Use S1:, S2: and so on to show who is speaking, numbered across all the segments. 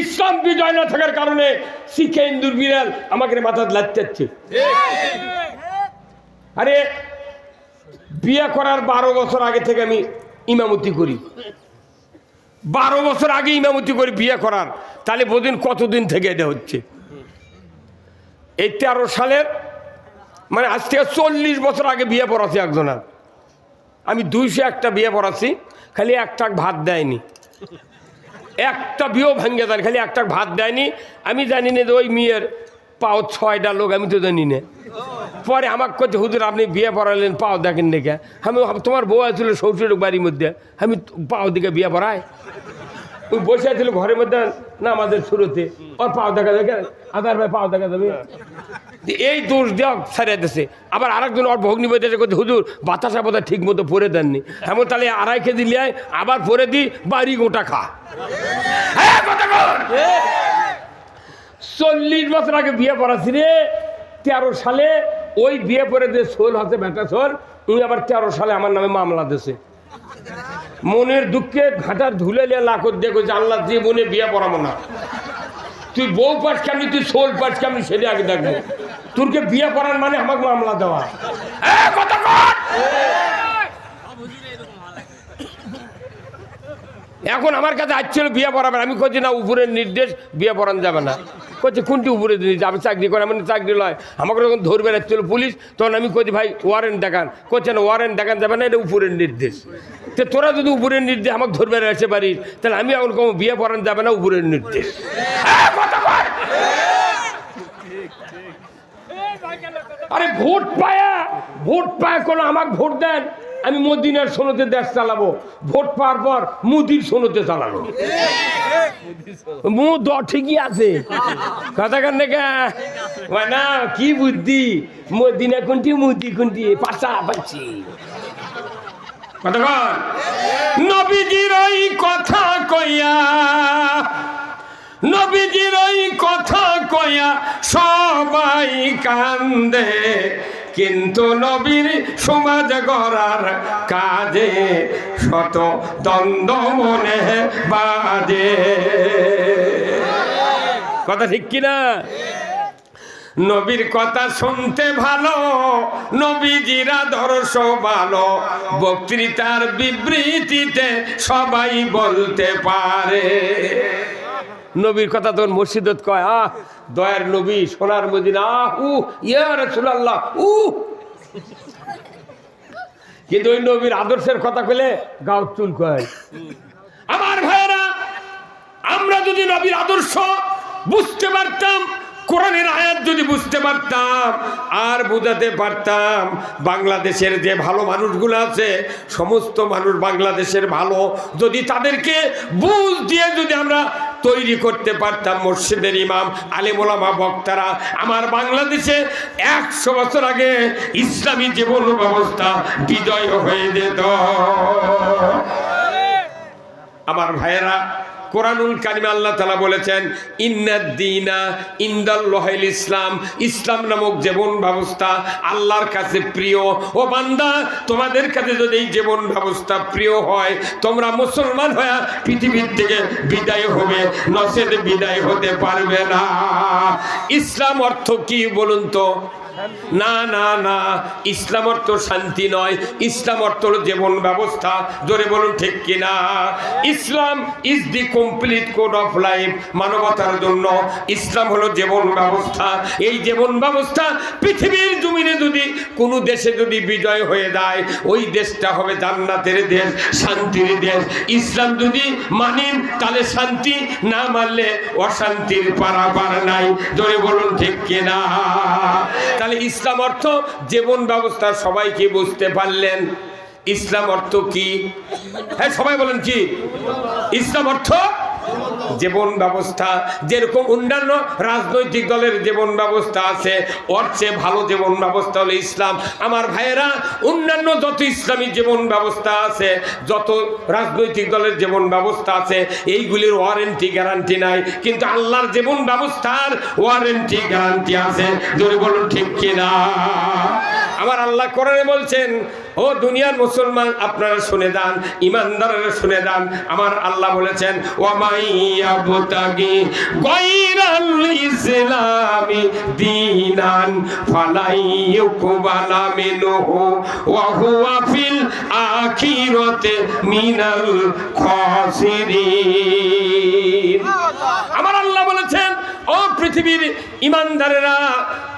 S1: ইসলাম বিজয় না থাকার কারণে শিখে ইন্দুর বিড়াল আমাকে মাথা লাচ্চাচ্ছে আরে, বিয়ে করার বারো বছর আগে থেকে আমি ইমামতি করি। বারো বছর আগে ইমামতি করি বিয়ে করার, তাহলে বোধন কতদিন থেকে এটা হচ্ছে? এই তেরো সালের মানে আজ থেকে চল্লিশ বছর আগে বিয়ে পড়াছি একজনের। আমি দুইশো একটা বিয়ে পড়াছি, খালি একটা ভাত দেয়নি। একটা বিয়েও ভাঙ্গে দেন খালি একটা ভাত দেয়নি। আমি জানি না যে ওই মেয়ের পাও ছয়টা লোক, আমি তো জানি না। পরে আমাকে করছে হুজুর, আপনি বিয়ে পড়ালেন পাও দেখেন দেখে। আমি তোমার বউ আছিল শ্বশুর বাড়ির মধ্যে, আমি পাও দিকে বিয়ে পড়াই? ওই বসে আছিল ঘরের মধ্যে না আমাদের শুরুতে। ওর পাও দেখা দেখে আধার ভাই পাও দেখা যাবে। এই দোষ দেওয়া ছাড়িয়ে দিছে। আবার আরেকজন ওর ভগ্নি বইতে করছে হুজুর, বাতাসা বোধ ঠিক মতো পরে দেননি। এমন তাহলে আড়াই কেজি লিয়ায় আবার পরে দিই বাড়ি গোটা খা। চল্লিশ বছর আগে বিয়ে পড়াছি রে, তেরো সালে, ওই বিয়ে পরে যে সোল হাতে বেটা সোল উনি আবার তেরো সালে আমার নামে মামলা দিছে। মনের দুঃখে ঘাটার ধুলে লিয়ে লাকত দিয়ে যে আল্লাহ জীবনে বিয়ে পড়াবো না। তুই বউ পাস কেমনি, তুই সোল পাস কেমনি, সেটা আগে দেখব। তোরকে বিয়ে করার মানে আমাকে মামলা দেওয়া। এখন আমার কাছে আসছিল বিয়ে পড়াবেন আমি করছি না, উপরের নির্দেশ বিয়ে পড়ানো যাবে না। করছে কোনটি উপরে দিয়েছে আমি চাকরি করে আমি চাকরি লয়। আমাকে যখন ধরবে রাখছিল পুলিশ, তখন আমি করছি ভাই ওয়ারেন্ট দেখান। করছে না ওয়ারেন্ট দেখান যাবে না, এটা উপরের নির্দেশ। তো তোরা যদি উপরের নির্দেশ আমাকে ধরবে রাখতে পারিস তাহলে আমি এখন কোনো বিয়ে পড়ানো যাবে না, উপরের নির্দেশ! আরে ভোট পায়া ভোট পায়া কোনো আমাকে ভোট দেন। আমি মোদিনের সোনোতে দেশ চালাবো। ভোট পাওয়ার পর মুদির সোনোতে চালাবো। মু দ ঠিকই আছে। কথা কান না, কি বুদ্ধি? মোদিনা কোনটি, মুদি কোনটি? পাশা পাচ্ছি। নবীজির ওই কথা কইয়া, নবীজির ওই কথা কয়া সবাই কান্দে। কিন্তু নবীর সমাজ গড়ার কাজে শত দ্বন্দ্ব মনে বাজে। কথা ঠিক কিনা? নবীর কথা শুনতে ভালো, নবীজির আদর্শ ভালো, বক্তৃতার বিবৃতিতে সবাই বলতে পারে। নবীর কথা তোর মসজিদত কয়, আহ, দয়ার নবী, সোনার মদিনা, আহ উ ইয়া রাসূলুল্লাহ উ কিন্তু ওই নবীর আদর্শের কথা কইলে গাও চুল কয়। আমার ভাইয়েরা, আমরা যদি নবীর আদর্শ বুঝতে পারতাম, কোরআনের আয়াত যদি বুঝতে পারতাম, আর বোঝাতে পারতাম, বাংলাদেশের যে ভালো মানুষগুলো আছে, সমস্ত মানুষ বাংলাদেশের ভালো, যদি তাদেরকে বুঝ দিয়ে যদি আমরা তৈরি করতে পারতাম মসজিদের ইমাম আলিমোলামা বক্তারা। আমার বাংলাদেশে একশো বছর আগে ইসলামী জীবন ব্যবস্থা বিজয় হয়ে যেত। আমার ভাইয়েরা কোরআনুল কারিমে আল্লাহ তালা বলেছেন ইন্নাদ্দিনা ইন্দাল্লাহিল ইসলাম। ইসলাম নামক জীবন ব্যবস্থা আল্লাহর কাছে প্রিয়। ও বান্দা, তোমাদের কাছে যদি এই জীবন ব্যবস্থা প্রিয় হয়, তোমরা মুসলমান হয়ে পৃথিবীর থেকে বিদায় হবে নসেদ বিদায় হতে পারবে না। ইসলাম অর্থ কি বলুন তো? না না না, ইসলাম অর্থ শান্তি নয়, ইসলাম অর্থ জীবন ব্যবস্থা। ধরে বলুন ঠিক কিনা? Islam is the complete code of life মানবতার জন্য। ইসলাম হলো জীবন ব্যবস্থা। এই জীবন ব্যবস্থা পৃথিবীর জমিনে যদি কোনো দেশে যদি বিজয় হয়ে যায়, ওই দেশটা হবে জান্নাতের দেশ, শান্তির দেশ। ইসলাম যদি মানেন তাহলে শান্তি না মানলে অশান্তির পারাপার নাই। জোরে বলুন, ঠিক কিনা? তাহলে ইসলাম অর্থ জীবন ব্যবস্থা সবাইকে বুঝতে পারলেন? ইসলাম অর্থ কি? হ্যাঁ সবাই বলেন কি? ইসলাম অর্থ জীবন ব্যবস্থা, যেরকম অন্যান্য রাজনৈতিক দলের জীবন ব্যবস্থা আছে, ওর চেয়ে ভালো জীবন ব্যবস্থা হলো ইসলাম। আমার ভাইয়েরা, অন্যান্য যত ইসলামী জীবন ব্যবস্থা আছে, যত রাজনৈতিক দলের জীবন ব্যবস্থা আছে, এইগুলির ওয়ারেন্টি, গ্যারান্টি নাই। কিন্তু আল্লাহর জীবন ব্যবস্থার ওয়ারেন্টি, গ্যারান্টি আছে। যদি বলুন, ঠিক কিনা? আমার আল্লাহ কোরআনে বলছেন ও দুনিয়ার মুসলমান আপনারা শুনে যান ইমানদারেরা শুনে যান আমার আল্লাহ বলেছেন ওয়ামাইয়াবতাগি গায়রাল ইসলামি দীনান ফালাই ইউকবালা মিনহু ওয়া হুয়া ফিল আখিরাতি মিনাল খাসিরিন. আমার আল্লাহ বলেছেন ও পৃথিবীর ইমানদারেরা,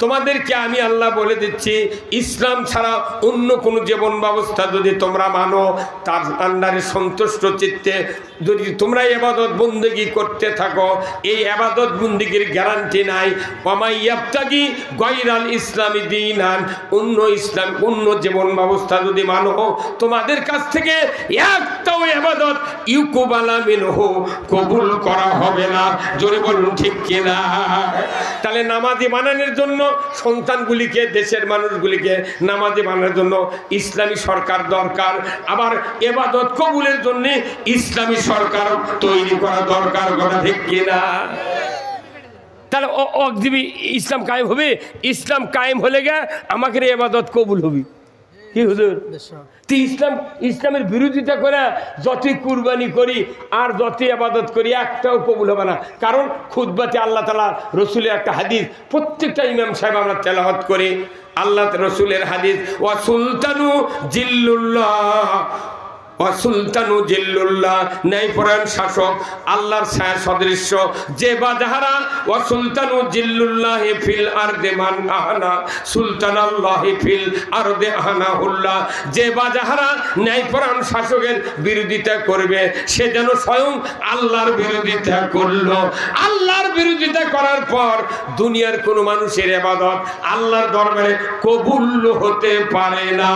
S1: তোমাদেরকে আমি আল্লাহ বলে দিচ্ছি, ইসলাম ছাড়া অন্য কোনো জীবন ব্যবস্থা যদি তোমরা মানো, তার আন্ডারে সন্তুষ্ট চিত্তে যদি তোমরা এবাদত বন্দেগি করতে থাকো, এই আবাদত বন্দিগির গ্যারান্টি নাই। অমাই ইয়াবতাগি গৈরাল ইসলামী দিন আন অন্য ইসলাম, অন্য জীবন ব্যবস্থা যদি মানো, তোমাদের কাছ থেকে একটাও আবাদত ইউকুবালা মিনহ কবুল করা হবে না। জোরে বলুন ঠিক কিনা? তাহলে নামাজি বানানোর জন্য সন্তানগুলিকে, দেশের মানুষগুলিকে নামাজি বানানোর জন্য ইসলামী সরকার দরকার। আবার এবাদত কবুলের জন্যে ইসলামী সরকার তৈরি করা দরকার, কথা ঠিক কিনা? তাহলে ও ইসলাম কায়েম হবে, ইসলাম কায়েম হলে গে আমাকে এবাদত কবুল হবে। কি হুজুর? তো ইসলাম ইসলামের বিরোধিতা করে যতই কুরবানি করি আর যতই আবাদত করি একটাও কবুল হবে না। কারণ খুদবাতে আল্লাহ তালা রসুলের একটা হাদিস প্রত্যেকটা ইমাম সাহেব আমরা তেলাহত করি। আল্লাহ রসুলের হাদিস ওয়া সুলতানু জিল্লুল্লাহ সুলতানু জিল্লুল্লাহ শাসক, আল্লাহর যে সুলতানু জিল্লুল্লাহ আহানা সুলতান আহানা হুল্লাহ যে ন্যায়পরায়ণ শাসকের বিরোধিতা করবে, সে যেন স্বয়ং আল্লাহর বিরোধিতা করল। আল্লাহর বিরোধিতা করার পর দুনিয়ার কোনো মানুষের এবাদত আল্লাহর দরবারে কবুল হতে পারে না।